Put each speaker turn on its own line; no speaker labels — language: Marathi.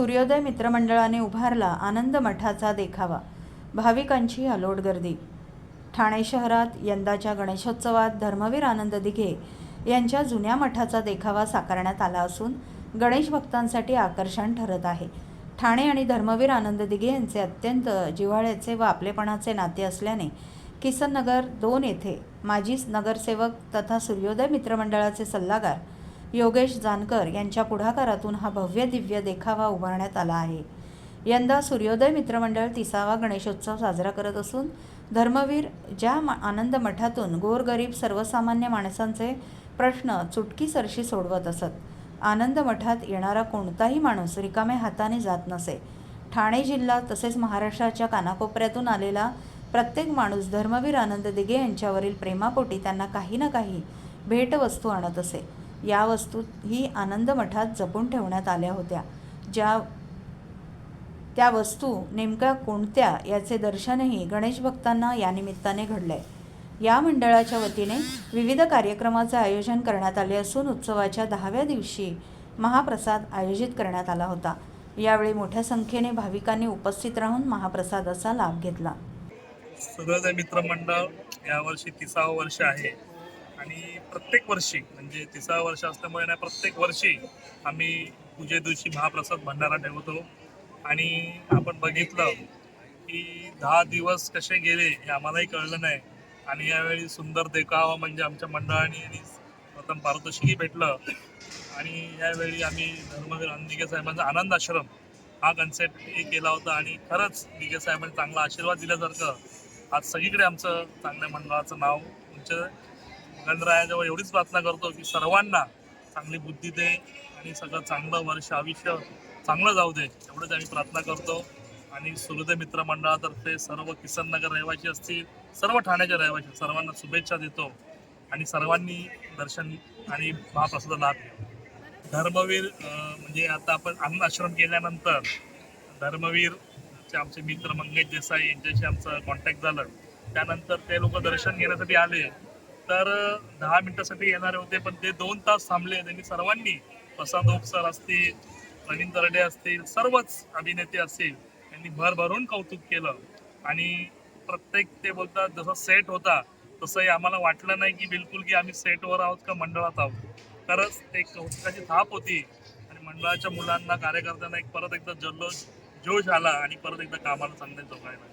सूर्योदय मित्रमंडळाने उभारला आनंद मठाचा देखावा. भाविकांची अलोट गर्दी. ठाणे शहरात यंदाच्या गणेशोत्सवात धर्मवीर आनंद दिघे यांच्या जुन्या मठाचा देखावा साकारण्यात आला असून गणेश भक्तांसाठी आकर्षण ठरत आहे. ठाणे आणि धर्मवीर आनंद दिघे यांचे अत्यंत जिव्हाळ्याचे व आपलेपणाचे नाते असल्याने किसन नगर दोन येथे माजी नगरसेवक तथा सूर्योदय मित्रमंडळाचे सल्लागार योगेश जानकर यांच्या पुढाकारातून हा भव्य दिव्य देखावा उभारण्यात आला आहे. यंदा सूर्योदय मित्रमंडळ तिसावा गणेशोत्सव साजरा करत असून धर्मवीर ज्या मा- आनंद मठातून गोरगरीब सर्वसामान्य माणसांचे प्रश्न चुटकीसरशी सोडवत असत आनंद मठात येणारा कोणताही माणूस रिकाम्या हाताने जात नसे. ठाणे जिल्हा तसेच महाराष्ट्राच्या कानाकोपऱ्यातून आलेला प्रत्येक माणूस धर्मवीर आनंद दिघे यांच्यावरील प्रेमापोटी त्यांना काही ना काही भेटवस्तू आणत असे. या वस्तू ही आनंद मठात जपून ठेवण्यात आल्या होत्या. ज्या त्या वस्तू नेमक्या कोणत्या याचे दर्शनही गणेश भक्तांना या निमित्ताने घडले या मंडळाच्या वतीने विविध कार्यक्रमाचे आयोजन करण्यात आले असून उत्सवाच्या दहाव्या दिवशी महाप्रसाद आयोजित करण्यात आला होता. यावेळी मोठ्या संख्येने भाविकांनी उपस्थित राहून महाप्रसादाचा लाभ घेतला.
सगळं मित्रमंडळ यावर्षी तिसावं वर्ष आहे आणि प्रत्येक वर्षी म्हणजे तिसरा वर्ष असल्यामुळे ना प्रत्येक वर्षी आम्ही पूजे दिवशी महाप्रसाद भंडारा ठेवतो. आणि आपण बघितलं की दहा दिवस कसे गेले हे आम्हालाही कळलं नाही. आणि यावेळी सुंदर देखावा म्हणजे आमच्या मंडळाने आणि प्रथम पारितोषिकही भेटलं. आणि यावेळी आम्ही धर्मवीर अंदिगे साहेबांचा आनंद आश्रम हा कन्सेप्ट हे केला होता. आणि खरंच दिगे साहेबांनी चांगला आशीर्वाद दिल्यासारखं आज सगळीकडे आमचं चांगल्या मंडळाचं नाव उंच गणरायाजवळ एवढीच प्रार्थना करतो की सर्वांना चांगली बुद्धी दे आणि सगळं चांगलं वर्ष आयुष्य चांगलं जाऊ दे एवढंच आम्ही प्रार्थना करतो. आणि सूर्योदय मित्र मंडळातर्फे सर्व किसन नगर रहिवासी असतील सर्व ठाण्याचे रहिवासी सर्वांना शुभेच्छा देतो आणि सर्वांनी दर्शन आणि महाप्रसाद लाभ धर्मवीर म्हणजे आता आपण अन्न आश्रम केल्यानंतर धर्मवीरचे आमचे मित्र मंगेश देसाई यांच्याशी आमचं कॉन्टॅक्ट झालं. त्यानंतर ते लोक दर्शन घेण्यासाठी आले. तर दहा मिनिटासाठी येणारे होते पण ते दोन तास थांबले. त्यांनी सर्वांनी प्रसाद ओक सर असतील प्रवीण तरडे असतील सर्वच अभिनेते असतील त्यांनी भरभरून कौतुक केलं. आणि प्रत्येक ते बोलतात जसा सेट होता तसंही आम्हाला वाटलं नाही की बिलकुल की आम्ही सेटवर आहोत का मंडळात आहोत. खरंच एक कौतुकाची थाप होती. आणि मंडळाच्या मुलांना कार्यकर्त्यांना एक परत एकदा जल्लोष जोश आला आणि परत एकदा कामाला चांगले जोगायला.